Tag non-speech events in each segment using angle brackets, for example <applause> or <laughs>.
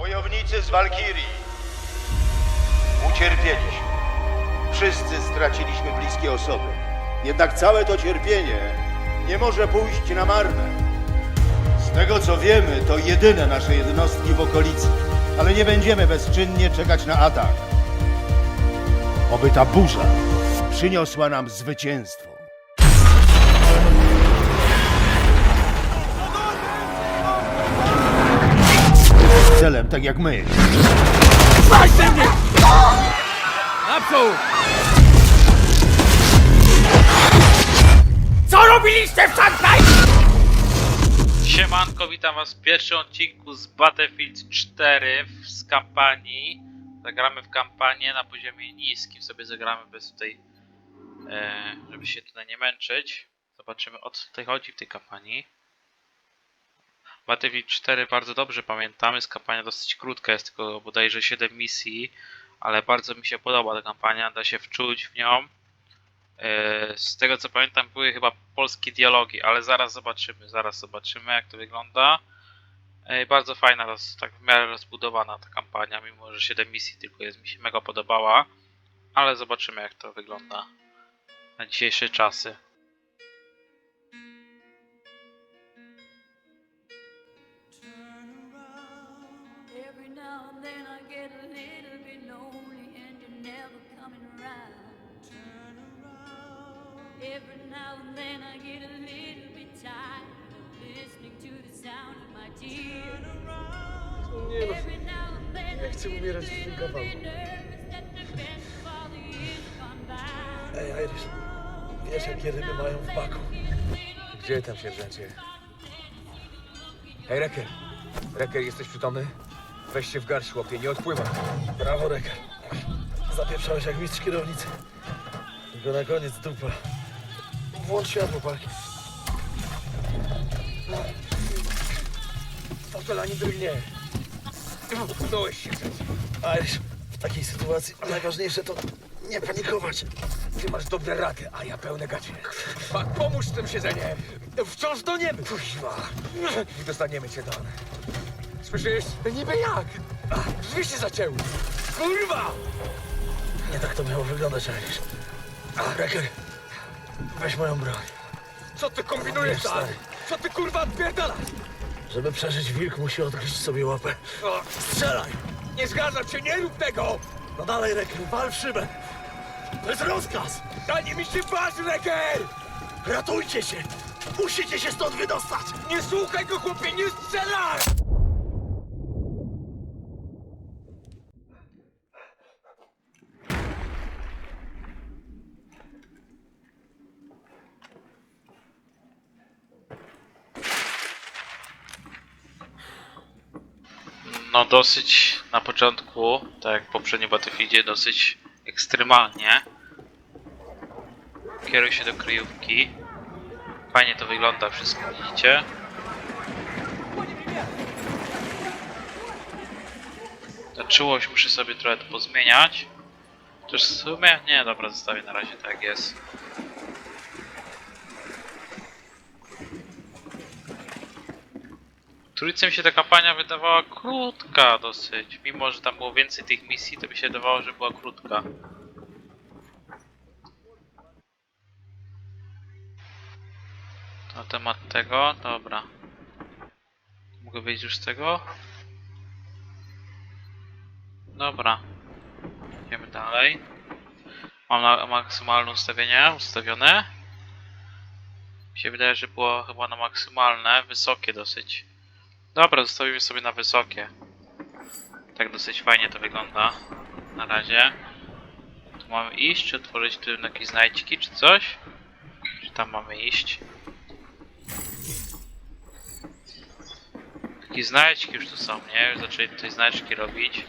Wojownicy z Walkirii. Ucierpieliśmy. Wszyscy straciliśmy bliskie osoby. Jednak całe to cierpienie nie może pójść na marne. Z tego co wiemy, to jedyne nasze jednostki w okolicy. Ale nie będziemy bezczynnie czekać na atak. Oby ta burza przyniosła nam zwycięstwo. Celem, tak jak my. Naprzód! Co robiliście w Szanghaj? Siemanko, witam was w pierwszym odcinku z Battlefield 4 w- z kampanii. Zagramy w kampanię na poziomie niskim, sobie zagramy bez tutaj, e, żeby się tutaj nie męczyć. Zobaczymy o co tutaj chodzi w tej kampanii. Battlefield 4 bardzo dobrze pamiętamy, jest kampania dosyć krótka, jest tylko bodajże 7 misji, ale bardzo mi się podoba ta kampania, da się wczuć w nią. E, Z tego co pamiętam były chyba polskie dialogi, ale zaraz zobaczymy, zaraz zobaczymy jak to wygląda. E, Bardzo fajna, tak w miarę rozbudowana ta kampania, mimo że 7 misji tylko jest, mi się mega podobała. Ale zobaczymy jak to wygląda na dzisiejsze czasy. Ja chcę umierać w tym kawałku. Ej, Irish, wiesz jakie ryby mają w baku? Gdzie tam, sierżancie? Hej, Reker! Reker, jesteś przytomny? Weź się w garść, chłopie, nie odpływaj. Brawo, Reker. Zapieprzałeś jak mistrz kierownicy. Tylko na koniec dupa. Włącz światło, parki. Fotel ani drgnie. Utknąłeś się. Irish, w takiej sytuacji najważniejsze to nie panikować. Ty masz dobre rady, a ja pełne gacie. Pa, pomóż z tym siedzeniem. Wciąż do nieba. Kuźwa. I dostaniemy cię Dan. Słyszysz? Niby jak? Drzwi się zacięły. Kurwa! Nie tak to miało wyglądać, Irish. A, Reker, weź moją broń. Co ty kombinujesz, Wiesz, Dan? stary. Co ty kurwa odpierdalasz? Żeby przeżyć, wilk musi odgryźć sobie łapę. O, Strzelaj! nie zgadzam się, nie rób tego! No dalej, Reker, wal w szybę. To jest rozkaz! Daj mi się bać, Reker! Ratujcie się! Musicie się stąd wydostać! Nie słuchaj go, chłopie, nie strzelaj! Dosyć na początku, tak jak w poprzednim Battlefieldzie, dosyć ekstremalnie. Kieruj się do kryjówki. Fajnie to wygląda, wszystko widzicie. Ta czułość muszę sobie trochę pozmieniać. Też w sumie, nie, dobra, zostawię na razie tak jest. Trójce mi się ta kampania wydawała krótka dosyć. Mimo, że tam było więcej tych misji, to mi się wydawało, że była krótka. Na temat tego, dobra. Mogę wyjść już z tego? Dobra. Idziemy dalej. Mam na maksymalne ustawienie ustawione. Mi się wydaje, że było chyba na maksymalne, wysokie dosyć. Dobra, zostawimy sobie na wysokie. Tak dosyć fajnie to wygląda. Na razie. Tu mamy iść, czy otworzyć tu jakieś znajdźki, czy coś? Czy tam mamy iść? Takie znajdźki już tu są, nie? Już zaczęli tutaj znajdźki robić.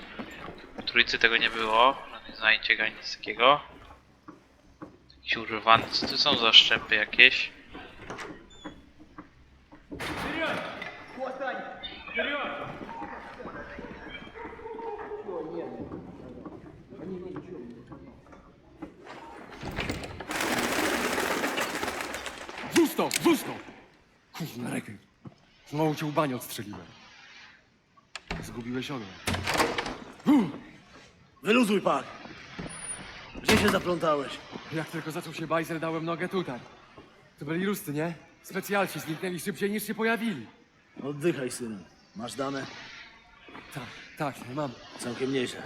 W trójcy tego nie było. Żadnych znajdźek ani nic takiego. Jakieś używane. Co to są za szczepy jakieś? Rzuć to! Kurwa, reky. Znowu cię łbanie odstrzeliłem. Zgubiłeś ogon. Wyluzuj pan. Gdzie się zaplątałeś? Jak tylko zaczął się bajzer, dałem nogę tutaj. To byli rusty, nie? Specjalci zniknęli szybciej niż się pojawili. Oddychaj, synu. Masz dane? Tak, tak, mam. Całkiem nieźle.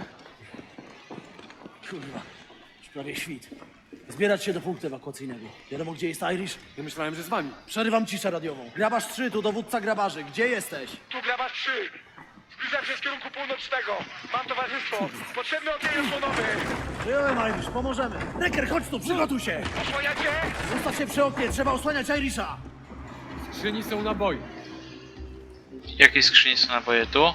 Kurwa, już prawie świt. Zbierać się do punktu ewakuacyjnego. Wiadomo, gdzie jest Irish? Ja myślałem, że z wami. Przerywam ciszę radiową. Grabarz 3, tu dowódca grabarzy. Gdzie jesteś? Tu grabasz 3. Zbliżam się z kierunku północnego. Mam towarzystwo. Potrzebny ogień osłonowy. Przyjąłem, Irish, pomożemy. Necker, chodź tu, przygotuj się! Osłaniacie? Zostaw się przy oknie, trzeba osłaniać Irisha! Skrzyni są naboje. Jakiej skrzyni są naboje tu?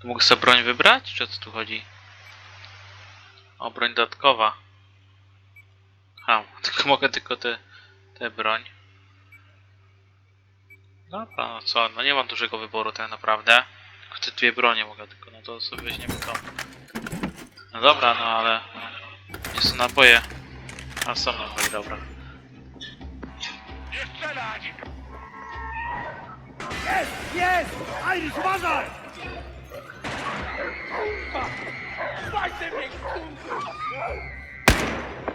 Tu mogę sobie broń wybrać? Czy o co tu chodzi? O, broń dodatkowa. Ha, <laughs> tylko mogę tylko te, te broń. Dobra, no co, no nie mam dużego wyboru tak naprawdę. Tylko te dwie bronie mogę tylko, no to sobie weźmiemy to. No dobra, no ale... Gdzie są naboje? A są naboje, dobra. Nie strzelać! Jest! Jest! Irish, uważaj!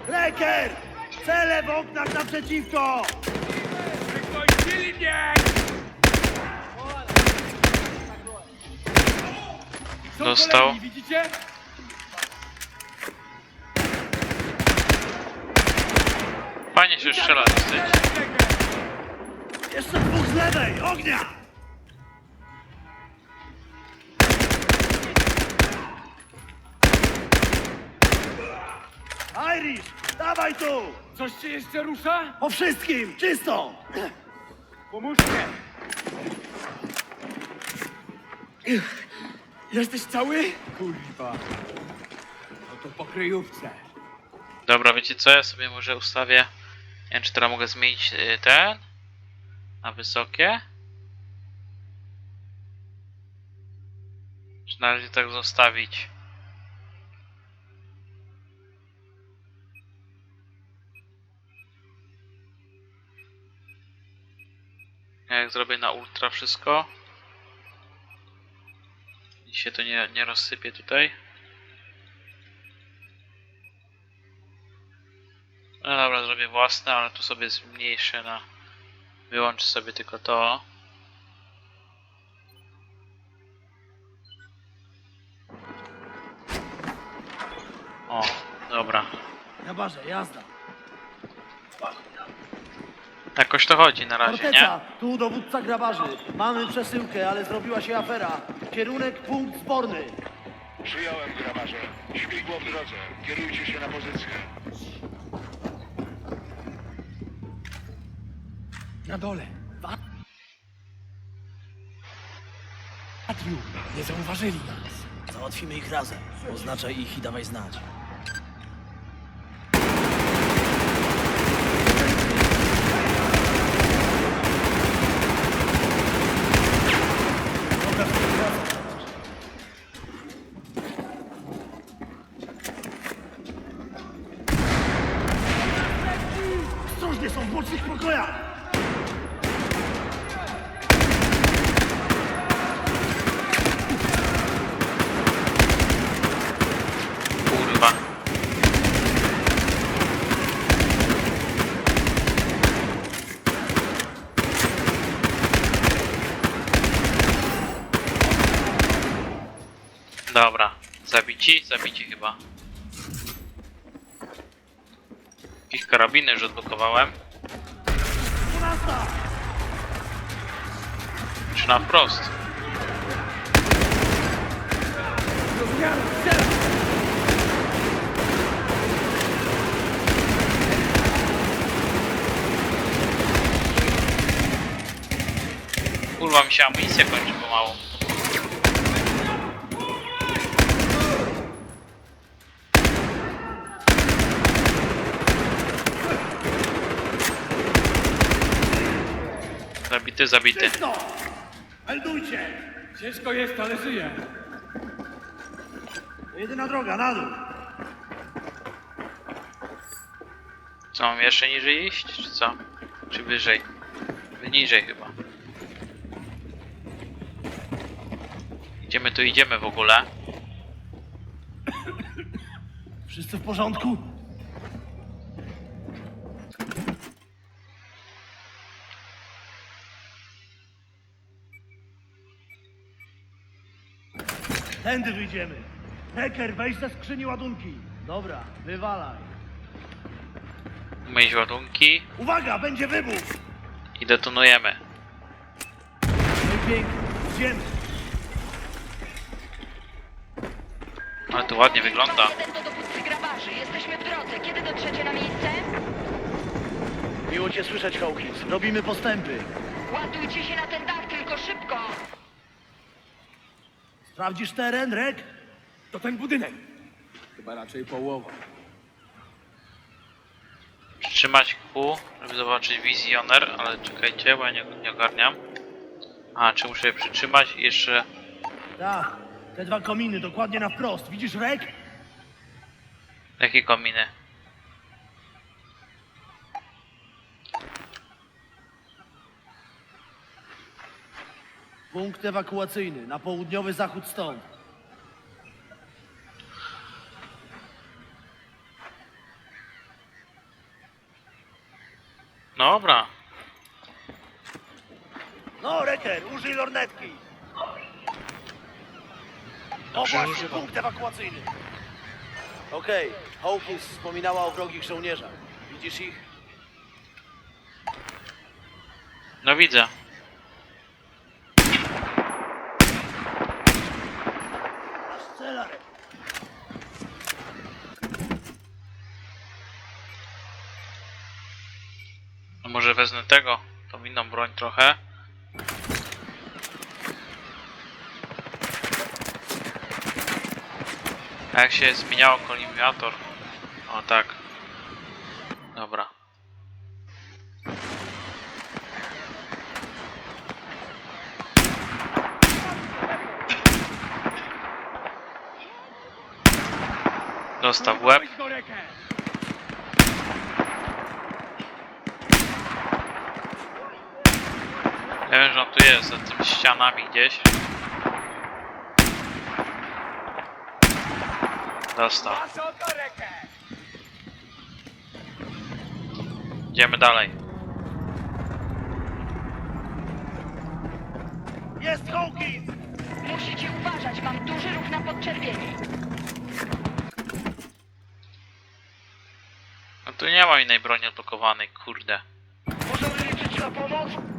Necker! Cele w oknach naprzeciwko! Wykończyli mnie! Są Dostał. kolejni, widzicie? Fajnie się strzela dosyć. Jeszcze dwóch z lewej! Ognia! Irish! Dawaj tu! Coś cię jeszcze rusza? Po wszystkim! Czysto! Pomóżcie! Jesteś cały? Kurwa. No to po kryjówce. Dobra, wiecie co? Ja sobie może ustawię. Nie wiem, czy teraz mogę zmienić y, ten na wysokie. Czy na razie tak zostawić? Jak zrobię na ultra wszystko i się to nie, nie rozsypie tutaj. No dobra, zrobię własne, ale tu sobie zmniejszę na... Wyłączę sobie tylko to. O, dobra. Grabarze, jazda. Jakoś to chodzi na razie, nie? Forteca, tu dowódca grabarzy. Mamy przesyłkę, ale zrobiła się afera. Kierunek punkt zborny. Przyjąłem grabarze. Śmigło w drodze. Kierujcie się na pozycję. Na dole. Patriu, nie zauważyli nas. Załatwimy ich razem. Oznaczaj ich i dawaj znać. Ostrożnie są w bocznych pokojach! Kurwa. Dobra, zabici? Zabici chyba. Jakieś karabiny już odblokowałem. 12! Czy na wprost? Kurwa mi się amunicja kończy pomału. Zabity, zabity. Meldujcie! Ciężko jest, ale żyje. To jedyna droga, na dół. Co, mam jeszcze niżej iść, czy co? Czy wyżej? Niżej chyba. Gdzie my tu idziemy w ogóle? Wszyscy w porządku? Tędy wyjdziemy. Heker, weź ze skrzyni ładunki. Dobra, wywalaj. Umyć ładunki Uwaga, będzie wybuch! i detonujemy. No i pięknie, idziemy. Ale to ładnie wygląda. Jeden do dowódcy grabarzy. Jesteśmy w drodze. Kiedy dotrzecie na miejsce? Miło cię słyszeć, Hawkins. Robimy postępy. Ładujcie się na ten dach, tylko szybko. Sprawdzisz teren, Rek? To ten budynek. Chyba raczej połowa. Przytrzymać Q, żeby zobaczyć wizjoner, ale czekajcie, bo ja nie, nie ogarniam. A, czy muszę je przytrzymać i jeszcze... Tak, te dwa kominy dokładnie na wprost. Widzisz, Rek? Jakie kominy? Punkt ewakuacyjny, na południowy zachód stąd. Dobra. No, Reker, użyj lornetki. O właśnie, punkt ewakuacyjny. Okej, Hawkins wspominała o wrogich żołnierzach. Widzisz ich? No widzę. Strzela, Rek. No może wezmę tego, tą inną broń trochę. A jak się zmieniało kolimiator? O tak. Dobra. Dostał łeb. Wiem, że on tu jest, za tymi ścianami gdzieś. Dostał. Idziemy dalej. Jest Hawkins! Musicie uważać. Mam duży ruch na podczerwieni. No tu nie ma innej broni odblokowanej, kurde. Możemy liczyć na pomoc?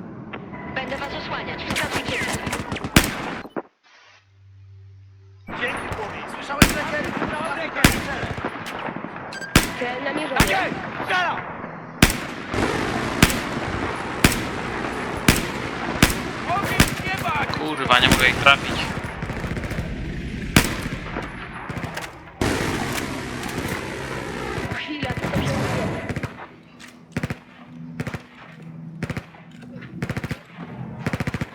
Będę was osłaniać. Wskazujcie cel. Dzięki, Bobby. Słyszałeś, Reker? Reker, strzelę. Cel namierzony. Kurwa, nie mogę ich trafić. Chwila, to dobrze mówię.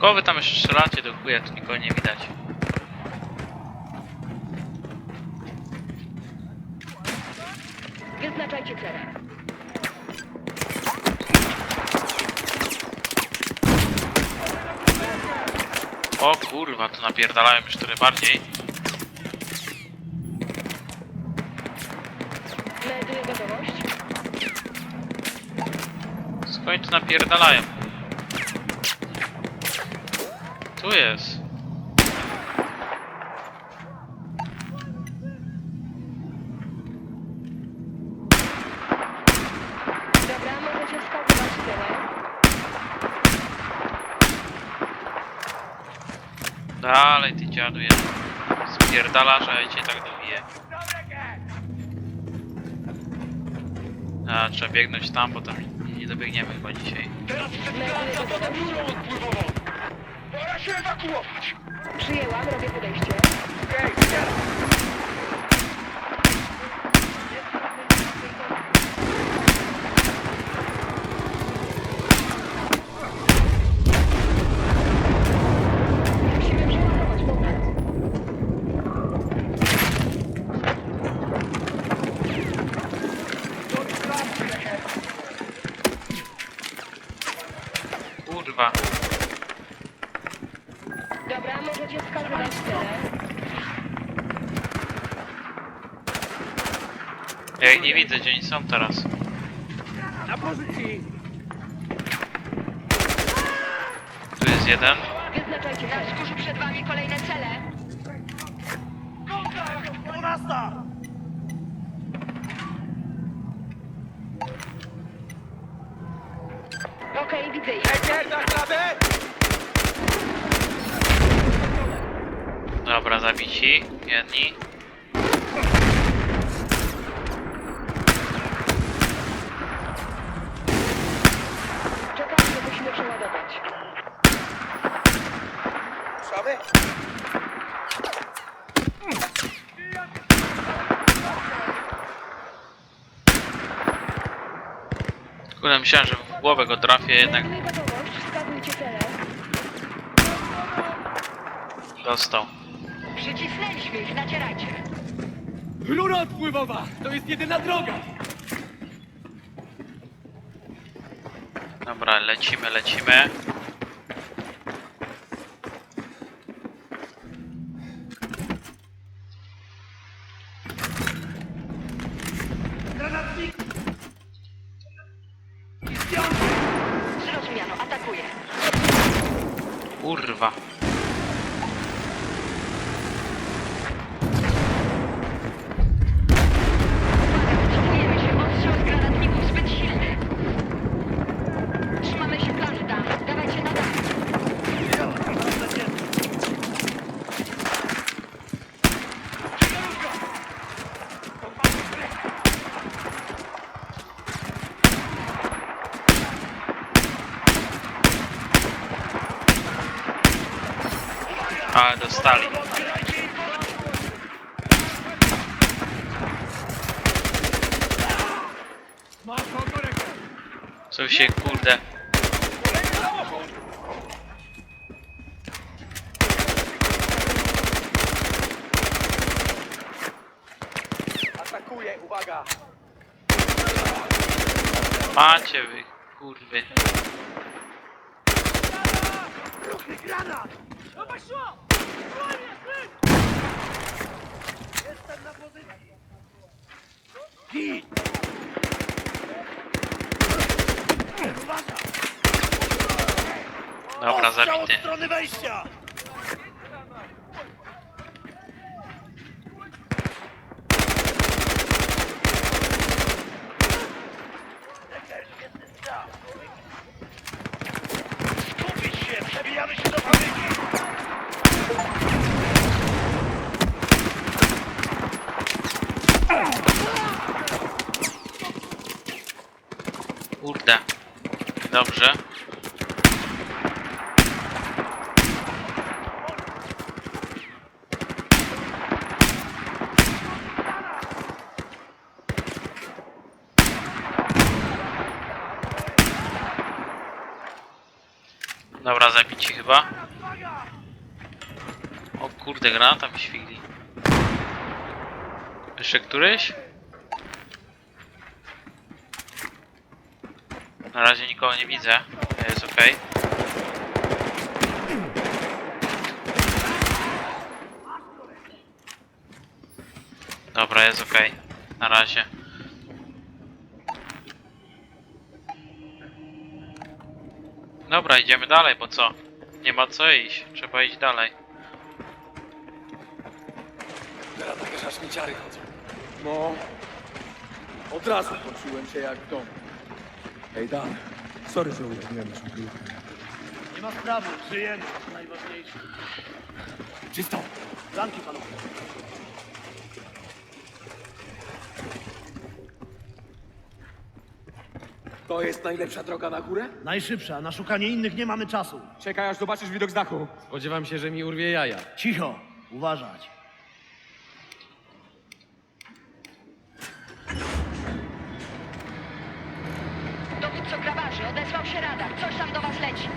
Kogo wy tam jeszcze strzelacie do chuja, tu nikogo nie widać. Wyznaczajcie cele. O kurwa, tu napierdalałem już trochę bardziej. Gotowość. Skąd tu napierdalają? Tu jest. Dobra, możecie. Dalej ty dziadu jeden. Spierdalasz, a ja cię tak dobiję. A, trzeba biegnąć tam, bo tam nie, nie dobiegniemy chyba dzisiaj. Melduję gotowość. Pora się ewakuować! Przyjęłam, robię podejście. Musimy przeładować moment. Kurwa. Nie widzę, gdzie oni są teraz. Na pozycji! Tu jest jeden. Wyznaczajcie Na wzgórzu przed wami kolejne cele. Okej, widzę ich. Na klatę! Dobra, zabici. Jedni. Czekajcie, musimy przeładować. Ruszamy? Kurde, myślałem, że w głowę go trafię, jednak dostał. Przycisnęliśmy ich, nacierajcie. Rura odpływowa! To jest jedyna droga! Dobra, lecimy, lecimy. Zrozumiano, atakuję. Kurwa. Wycofujemy się, ostrzał z granatników zbyt silny. Trzymamy się plaży tam. Dawajcie na dach. Ale dostali. Co się kurde. Atakuję, uwaga! Macie wy, kurwy. Dobra, zabity. strony wejścia! Skupić się! Przebijamy się do fabryki! Kurde. Dobrze. Dobra, zabici chyba. O kurde, granata mi. Jeszcze któryś? Na razie nikogo nie widzę. Jest ok. Dobra, jest ok. Na razie. Dobra, idziemy dalej, bo co? Nie ma co iść. Trzeba iść dalej. Teraz takie aż mi ciary chodzą. No. Od razu poczułem się jak w domu. Ej, Dan. Sorry, że utrudniłem naszą kryjówkę. Nie ma sprawy, żyjemy, to najważniejsze. Czysto! Zamki panowie. To jest najlepsza droga na górę? Najszybsza, na szukanie innych nie mamy czasu. Czekaj, aż zobaczysz widok z dachu. Spodziewam się, że mi urwie jaja. Cicho, uważać. Dowódco grabarzy, odezwał się radar. Coś tam do was leci.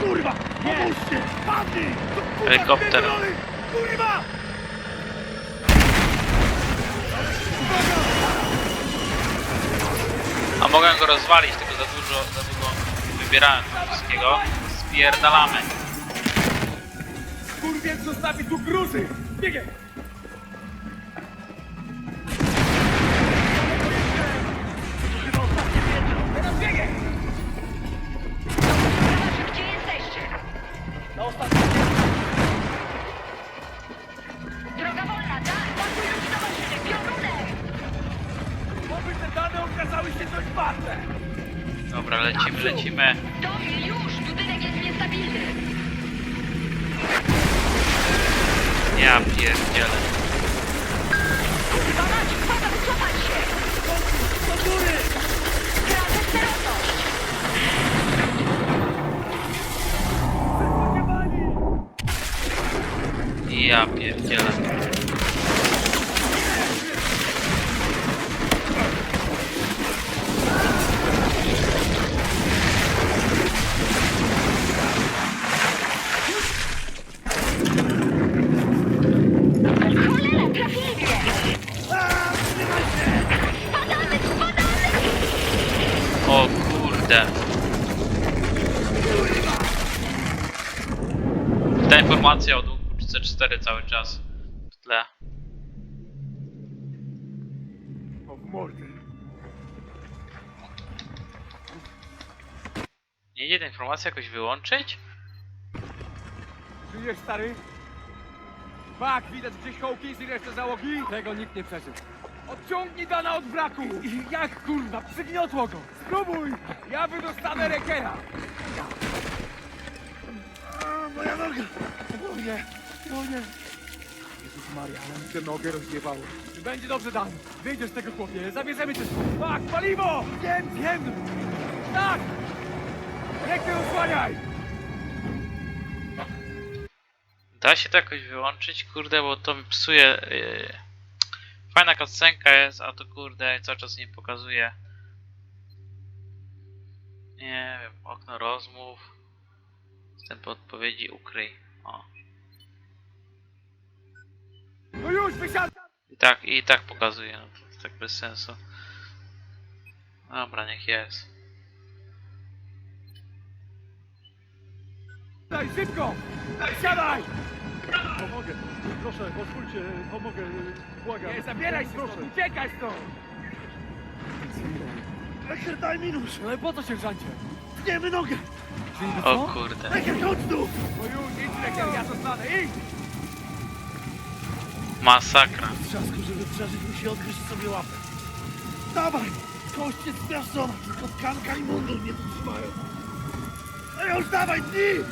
Kurwa! Pomóżcie! Padnij! Helikopter. Kurwa! A mogę go rozwalić, tylko za dużo, za dużo wybierałem tego wszystkiego. Spierdalamy. Pozwól więc zostawić tu gruzy! Biegiem! Dobra, lecimy, lecimy. Tomil, już! Budynek jest niestabilny! Ja pierdzielę. Kurwa mać! Ja pierdzielę. 4 cały czas w tle. O mordy. Nie idzie ta informacja jakoś wyłączyć? Żyjesz stary? Bak, widać gdzieś Hawkins i resztę załogi? Tego nikt nie przeżył. Odciągnij Dana od braku! Jak kurwa, przygniotło go! Spróbuj! Ja wydostanę rekera! Moja noga! Nie! O nie! Jezus Maria, ale mi tę nogę rozjebało. Będzie dobrze, Dan. Wyjdziesz z tego chłopie, zabierzemy cię. Tak, paliwo! Wiem, wiem! Tak! Reker osłaniaj! Da się to jakoś wyłączyć? Kurde, bo to mi psuje. Yy... Fajna cutscenka jest, a to kurde cały czas nie pokazuje. Nie wiem, okno rozmów. Wstęp odpowiedzi ukryj. O. No już, wysiadaj! I tak, i tak pokazuje, no to, tak bez sensu. Dobra, niech jest. Daj, szybko! Siadaj! Pomogę. Proszę, pozwólcie, pomogę. Błagam. Nie, zabieraj się Proszę. stąd, uciekaj stąd! Lecher, daj mi nóż. Ale po co, sierżancie? Tniemy nogę. O kurde. Lecher, chodź tu. No już, idź, Reker, ja zostanę, idź! Masakra. Trzasku, żeby przeżyć, musi odgryźć sobie łapę. Dawaj! Kość jest zmiażdżona, tylko tkanka i mundur mnie tu trzymają. No już dawaj, dni!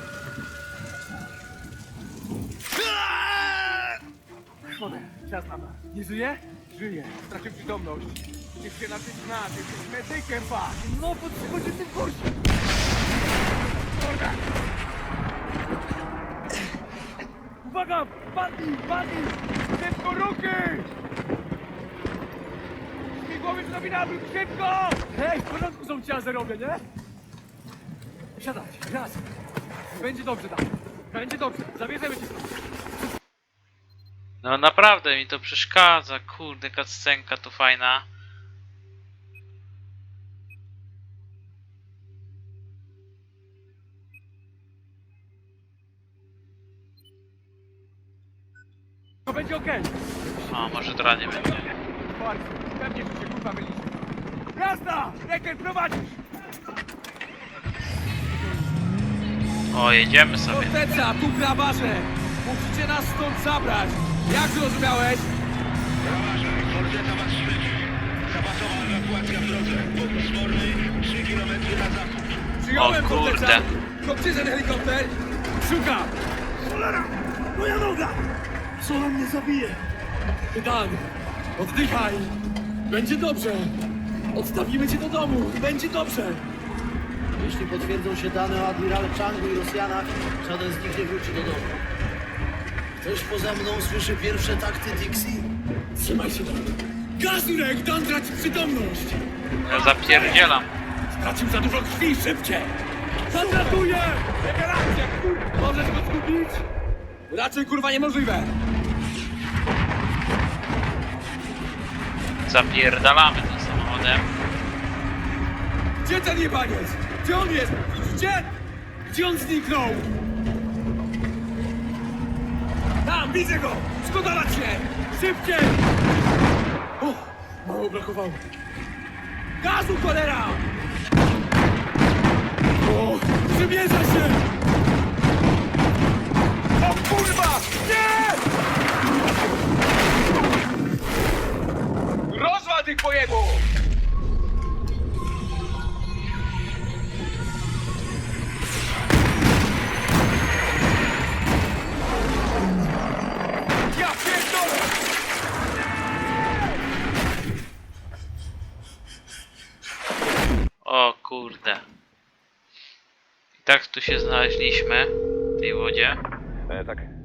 Szkoda, czas na. Nie żyje? Żyje. Stracił przytomność. Niech się na tym znasz, jesteś medykiem, pa! No, bo przychodzi tym gościem! Morda! Uwaga! Padnij, padnij! Ruchy! Śmigłowiec robi nawrót, szybko! Hej, w porządku są ci azerowie, nie? Siadać, raz. Będzie dobrze, tak. Będzie dobrze, zabierzemy cię stąd. No naprawdę mi to przeszkadza. Kurde, cutscenka to fajna. To będzie okej. O, może teraz nie będzie. Pewnie, że się kurwa mylisz. Jazda! Reker, prowadzisz! O, jedziemy sobie. Forteca, tu grabarze! Musicie nas stąd zabrać! Jak zrozumiałeś? Grabarze, Forteta was śledzi. Zapasowa ewakuacja w drodze. Punkt zborny 3 km na zachód. Przyjąłem O kurde. Forteca! Kopcie ten helikopter! Szukam! Cholera! Moja noga! Co on mnie zabije? Dan, oddychaj! Będzie dobrze! Odstawimy cię do domu i będzie dobrze! Jeśli potwierdzą się dane o admirale Changu i Rosjanach, żaden z nich nie wróci do domu. Ktoś poza mną słyszy pierwsze takty Dixie? Trzymaj się, Dan! Gazurek, Dan traci przytomność! Ja zapierdzielam. Stracił za dużo krwi, szybciej! Zatratuje! Rewelacja! Możesz go zgubić? Raczej kurwa niemożliwe! Zapierdalamy tym samochodem. Gdzie ten jebaniec? Gdzie on jest? Widzicie? Gdzie on zniknął? Widzę go! Skodalać się! Szybciej! O, mało brakowało. Gazu, cholera! O, przymierza się! O kurwa! Nie! Ja pierdolę! O kurde. I tak tu się znaleźliśmy w tej wodzie.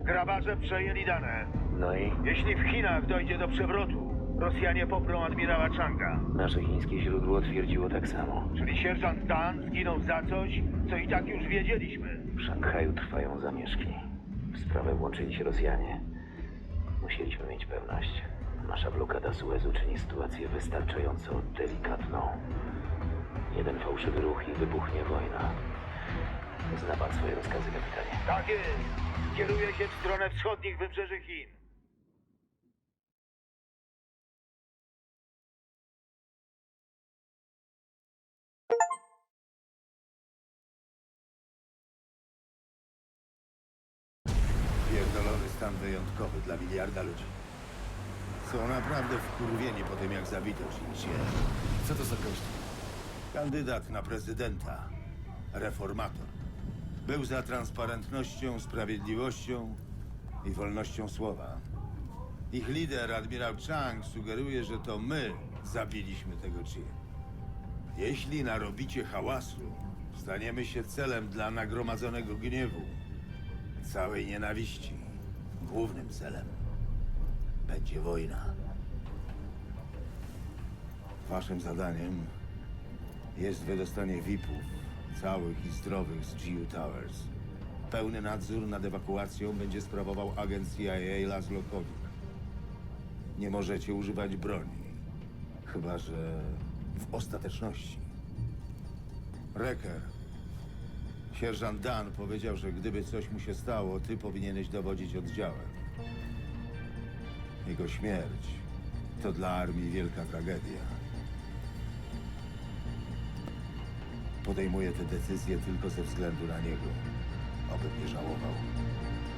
Grabarze przejęli dane. No i Jeśli w Chinach dojdzie do przewrotu, Rosjanie poprą admirała Changa. nasze chińskie źródło twierdziło tak samo. Czyli sierżant Dan zginął za coś, co i tak już wiedzieliśmy. W Szanghaju trwają zamieszki. W sprawę włączyli się Rosjanie. Musieliśmy mieć pewność. Nasza blokada Suezu czyni sytuację wystarczająco delikatną. Jeden fałszywy ruch i wybuchnie wojna. Zna pan swoje rozkazy, kapitanie. Tak jest. Kieruje się w stronę wschodnich wybrzeży Chin. Dla miliarda ludzi. Są naprawdę wkurwieni po tym, jak zabito Xi Co to za gość? Kandydat na prezydenta. Reformator. Był za transparentnością, sprawiedliwością i wolnością słowa. Ich lider, admirał Chang, sugeruje, że to my zabiliśmy tego Chi. Jeśli narobicie hałasu, staniemy się celem dla nagromadzonego gniewu, całej nienawiści. Głównym celem będzie wojna. Waszym zadaniem jest wydostanie VIP-ów, całych i zdrowych z GU Towers. Pełny nadzór nad ewakuacją będzie sprawował agent CIA Laszlo Kodik. Nie możecie używać broni, chyba że w ostateczności. Reker, sierżant Dan powiedział, że gdyby coś mu się stało, ty powinieneś dowodzić oddziałem. Jego śmierć to dla armii wielka tragedia. Podejmuję te decyzje tylko ze względu na niego. Oby nie żałował.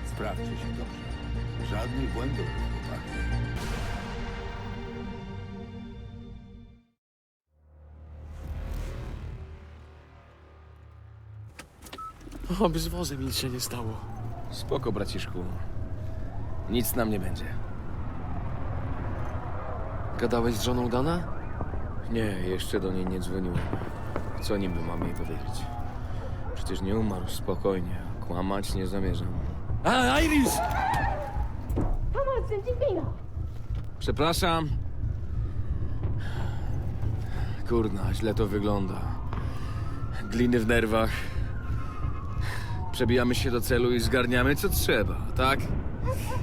Sprawdźcie się dobrze. Żadnych błędów, chłopaki. Oby z wozem nic się nie stało. Spoko, braciszku. Nic nam nie będzie. Gadałeś z żoną Dana? Nie, jeszcze do niej nie dzwoniłem. Co niby mam jej powiedzieć? Przecież nie umarł, spokojnie. Kłamać nie zamierzam. A, Iris! Przepraszam. Kurna, źle to wygląda. Gliny w nerwach. Przebijamy się do celu i zgarniamy co trzeba, tak?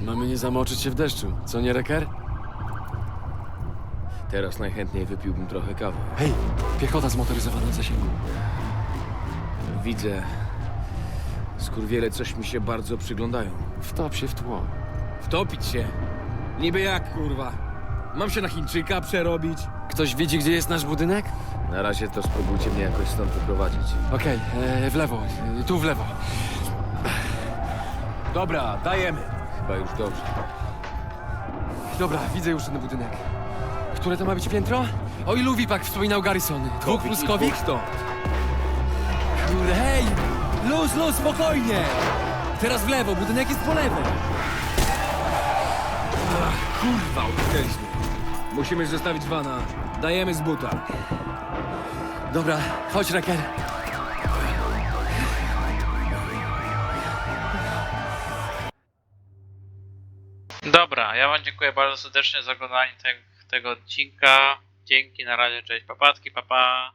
Mamy nie zamoczyć się w deszczu, co nie, Reker? Teraz najchętniej wypiłbym trochę kawy. Hej, piechota zmotoryzowana w zasięgu. Widzę. Skurwiele coś mi się bardzo przyglądają. Wtop się w tło. Wtopić się? Niby jak, kurwa? Mam się na Chińczyka przerobić? Ktoś widzi, gdzie jest nasz budynek? Na razie to spróbujcie mnie jakoś stąd wyprowadzić. Okej, e, w lewo, e, tu w lewo. Dobra, dajemy. Chyba już dobrze. Dobra, widzę już ten budynek. Które to ma być piętro? O ilu wipak wspominał Garrison? Dwóch pluskowik? stąd. Kurde, hej! Luz, luz, spokojnie! Teraz w lewo, budynek jest po lewej. Kurwa, utknęliśmy. Musimy zostawić wana. Dajemy z buta. Dobra, chodź, Reker. Dobra, ja wam dziękuję bardzo serdecznie za oglądanie te, tego odcinka. Dzięki, na razie, cześć, papatki, papa.